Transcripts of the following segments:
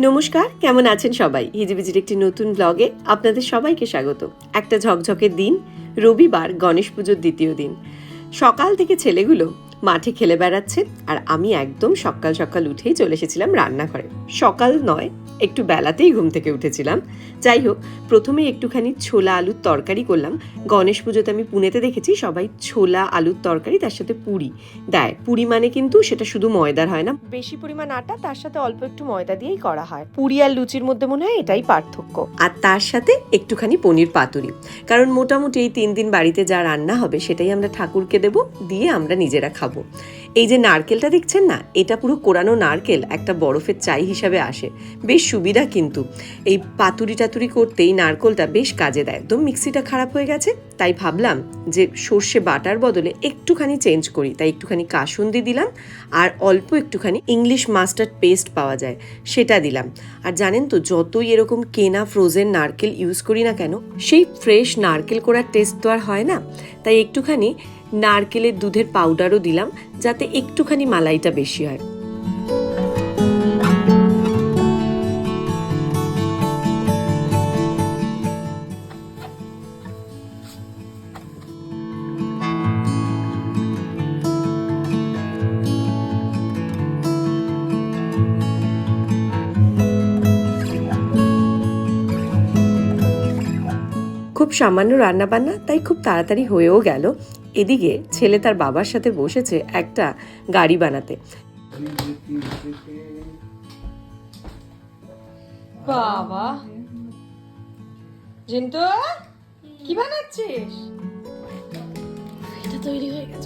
নমস্কার, কেমন আছেন সবাই? হিজিবিজির একটি নতুন ব্লগে আপনাদের সবাইকে স্বাগত। একটা ঝকঝকের দিন, রবিবার, গণেশ পুজোর দ্বিতীয় দিন। সকাল থেকে ছেলেগুলো মাঠে খেলে বেড়াচ্ছে আর আমি একদম সকাল সকাল উঠেই চলে এসেছিলাম রান্নাঘরে। সকাল নয় একটু বেলাতেই ঘুম থেকে উঠেছিলাম। যাই হোক প্রথমে একটুখানি ছোলা আলুর তরকারি করলাম। গণেশ পুজোতে আমি পুনেতে দেখেছি সবাই ছোলা আলুর তরকারি তার সাথে পুরি। দেয় পুরি মানে কিন্তু সেটা শুধু ময়দার হয় না। বেশি পরিমাণ আটা তার সাথে অল্প একটু ময়দা দিয়েই করা হয়। পুরি আর লুচির মধ্যে মনে হয় এটাই পার্থক্য। আর তার সাথে একটুখানি পনির পাতুরি। কারণ মোটামুটি এই তিন দিন বাড়িতে যা রান্না হবে সেটাই আমরা ঠাকুরকে দেব দিয়ে আমরা নিজেরা খাব। এই যে নারকেলটা দেখছেন না, এটা পুরো কোরানো নারকেল, একটা বরফের চাই হিসাবে আসে। বেশ সুবিধা কিন্তু। এই পাতুরি টাতুরি করতে এই নারকেলটা বেশ কাজে দেয়। একদম মিক্সিটা খারাপ হয়ে গেছে, তাই ভাবলাম যে সর্ষে বাটার বদলে একটুখানি চেঞ্জ করি। তাই একটুখানি কাসুন্দি দিলাম আর অল্প একটুখানি ইংলিশ মাস্টার্ড পেস্ট পাওয়া যায়, সেটা দিলাম। আর জানেন তো, যতই এরকম কেনা ফ্রোজেন নারকেল ইউজ করি না কেন, সেই ফ্রেশ নারকেল করার টেস্ট তো আর হয় না। তাই একটুখানি নারকেলের দুধের পাউডারও দিলাম, যাতে একটুখানি মালাইটা বেশি হয়। খুব সামান্য রান্নাবান্না, তাই খুব তাড়াতাড়ি হয়েও গেল। এদিকে ছেলে তার বাবার সাথে বসেছে একটা গাড়ি বানাতে। বাবা। জিন্তু কি বানাচ্ছিস?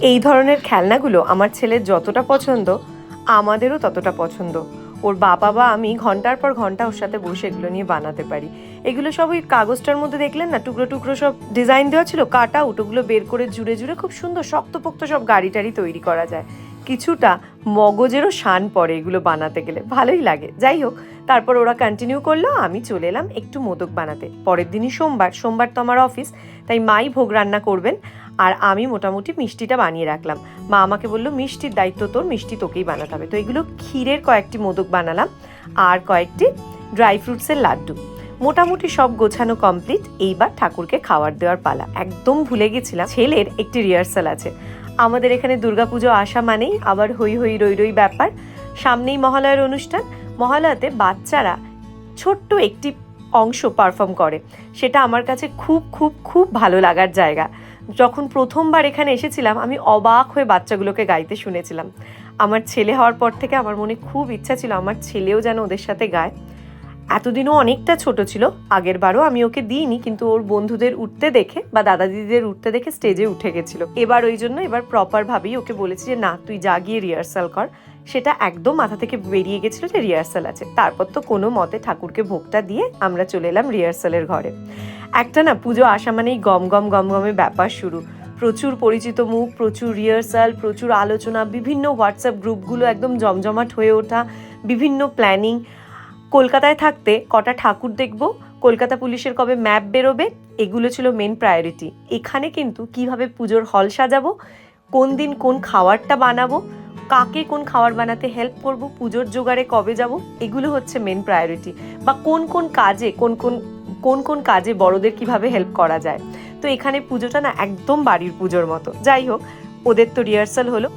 এই ধরনের খেলনাগুলো আমার ছেলের যতটা পছন্দ আমাদেরও ততটা পছন্দ। ওর বাবা বা আমি ঘণ্টার পর ঘণ্টা ওর সাথে বসে এগুলো নিয়ে বানাতে পারি। এগুলো সব ওই কাগজটার মধ্যে দেখলেন না? টুকরো টুকরো সব ডিজাইন দেওয়া ছিল, কাটা আউট ওগুলো বের করে জুড়ে জুড়ে খুব সুন্দর শক্তপোক্ত সব গাড়ি টাড়ি তৈরি করা যায়। কিছুটা মগজেরও শান পড়ে এগুলো বানাতে গেলে। ভালোই লাগে। যাই হোক, তারপর ওরা কন্টিনিউ করল, আমি চলে এলাম একটু মোদক বানাতে। পরের দিনই সোমবার। সোমবার তো আমার অফিস তাই মাই ভোগ রান্না করবেন। আর আমি মোটামুটি মিষ্টিটা বানিয়ে রাখলাম। মা আমাকে বলল, মিষ্টির দায়িত্ব তোর, মিষ্টি তোকেই বানাতে হবে। তো এগুলো ক্ষীরের কয়েকটি মোদক বানালাম আর কয়েকটি ড্রাই ফ্রুটসের লাড্ডু। মোটামুটি সব গোছানো কমপ্লিট, এইবার ঠাকুরকে খাবার দেওয়ার পালা। একদম ভুলে গেছিলাম, ছেলের একটি রিহার্সাল আছে। আমাদের এখানে দুর্গাপুজো আসা মানেই আবার হই হই রই রই ব্যাপার। সামনেই মহালয়ার অনুষ্ঠান। মহালয়াতে বাচ্চারা ছোট্ট একটি অংশ পারফর্ম করে। সেটা আমার কাছে খুব খুব খুব ভালো লাগার জায়গা। যখন প্রথমবার এখানে এসেছিলাম, আমি অবাক হয়ে বাচ্চাগুলোকে গাইতে শুনেছিলাম। আমার ছেলে হওয়ার পর থেকে আমার মনে খুব ইচ্ছা ছিল আমার ছেলেও যেন ওদের সাথে গায়। এতদিনও অনেকটা ছোট ছিল, আগের বারও আমি ওকে দিইনি, কিন্তু ওর বন্ধুদের উঠতে দেখে বা দাদা দিদিদের উঠতে দেখে স্টেজে উঠে গেছিল। এবার ওই জন্য এবার প্রপার ভাবেই ওকে বলেছি যে, না, তুই যা গিয়ে রিহার্সাল কর। সেটা একদম মাথা থেকে বেরিয়ে গেছিল যে রিহার্সাল আছে। তারপর তো কোনো মতে ঠাকুরকে ভোগটা দিয়ে আমরা চলে এলাম রিহার্সালের ঘরে। একটা না পুজো আসা মানেই গম গম গম গমে ব্যাপার শুরু। প্রচুর পরিচিত মুখ, প্রচুর রিহার্সাল প্রচুর আলোচনা, বিভিন্ন হোয়াটসঅ্যাপ গ্রুপগুলো একদম জমজমাট হয়ে ওঠা, বিভিন্ন প্ল্যানিং কলকাতায় থাকতে কটা ঠাকুর দেখব? কলকাতা পুলিশের কবে ম্যাপ বেরোবে? এগুলো ছিল মেন প্রায়োরিটি এখানে কিন্তু কীভাবে পুজোর হল সাজাবো? কোন দিন কোন খাবারটা বানাবো? কাকে কোন খাবার বানাতে হেল্প করব, পুজোর জোগাড়ে কবে যাব, এগুলো হচ্ছে মেন প্রায়োরিটি বা কোন কোন কাজে, কোন কোন কোন কোন কাজে বড়দের কীভাবে হেল্প করা যায়। তো এখানে পুজোটা না একদম বাড়ির পুজোর মতো। যাই হোক, ওদের তো রিহার্সাল হলো।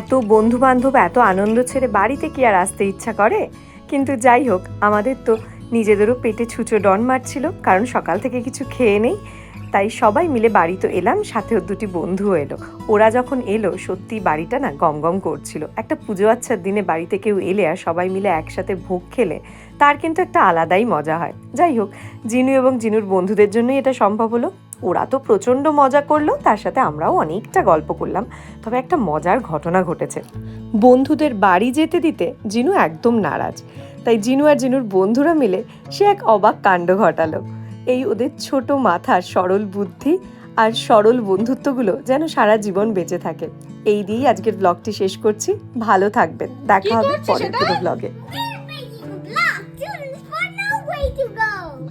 এত বন্ধু বান্ধব এত আনন্দ ছেড়ে বাড়িতে কি আর আসতে ইচ্ছা করে? কিন্তু যাই হোক, আমাদের তো নিজেদেরও পেটে ছুঁচো ডন মারছিল, কারণ সকাল থেকে কিছু খেয়ে নেই। তাই সবাই মিলে বাড়ি তো এলাম সাথেও দুটি বন্ধুও এলো। ওরা যখন এলো সত্যি বাড়িটা না গম গম করছিল। একটা পুজো আচ্ছার দিনে বাড়িতে কেউ এলে আর সবাই মিলে একসাথে ভোগ খেলে, তার কিন্তু একটা আলাদাই মজা হয়। যাই হোক, জিনু এবং জিনুর বন্ধুদের জন্যই এটা সম্ভব হলো। ওরা তো প্রচণ্ড মজা করল তার সাথে আমরাও অনেকটা গল্প করলাম। তবে একটা মজার ঘটনা ঘটেছে। বন্ধুদের বাড়ি যেতে দিতে জিনু একদম নারাজ। তাই জিনু আর জিনুর বন্ধুরা মিলে সে এক অবাক কাণ্ড ঘটালো। এই ওদের ছোট মাথার সরল বুদ্ধি আর সরল বন্ধুত্বগুলো যেন সারা জীবন বেঁচে থাকে। এই দিয়েই আজকের ব্লগটি শেষ করছি। ভালো থাকবেন। দেখা হবে পরের? কোনো ব্লগে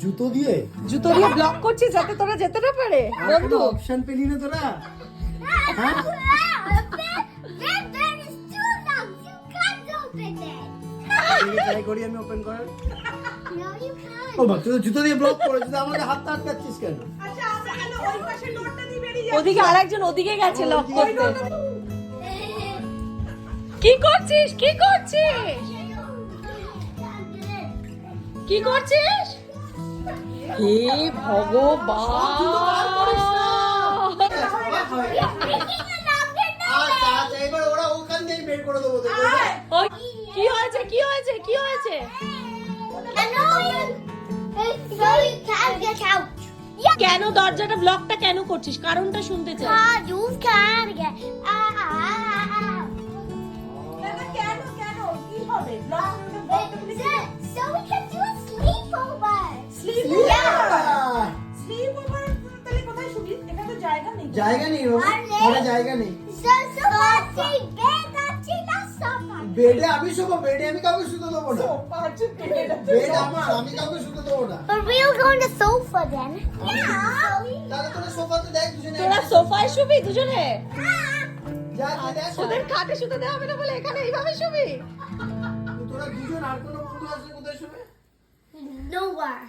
জুতো দিয়ে? জুতো দিয়ে ব্লক করছিস যাতে তোরা যেতে না পারে বন্ধু। অপশন পেলি না তোরা? ট্রাই করি আমি ওপেন করার। ও বাবা তুই জুতো দিয়ে ব্লক করে আমাদের হাতটা আটকাচ্ছিস কেন? ওদিকে আরেকজন ওদিকে গেছে লক করতে। কি করছিস? কি করছিস? কি করছিস? হে ভগবান! কি হয়েছে? কি হয়েছে? কি হয়েছে? কেন দরজাটা ব্লকটা কেন করছিস? কারণটা শুনতে চাই। জায়গা নেই। বেডে আমি শোবো বেডে আমি কাউকে শুতে দেবো না। বেড আমার আমি কাউকে শুতে দেবো না। But we'll go on the sofa then. তাহলে তোরা সোফাতে দেখ দুজনে তোরা সোফায় শুবি দুজনে? যা তুই দেখ ওদের খাটে শুতে দেওয়া হবে না বলে এখানে এইভাবে শুবি? তোরা দুজন আর কোনো বন্ধু আসলে কোথায় শোবে? Nowhere.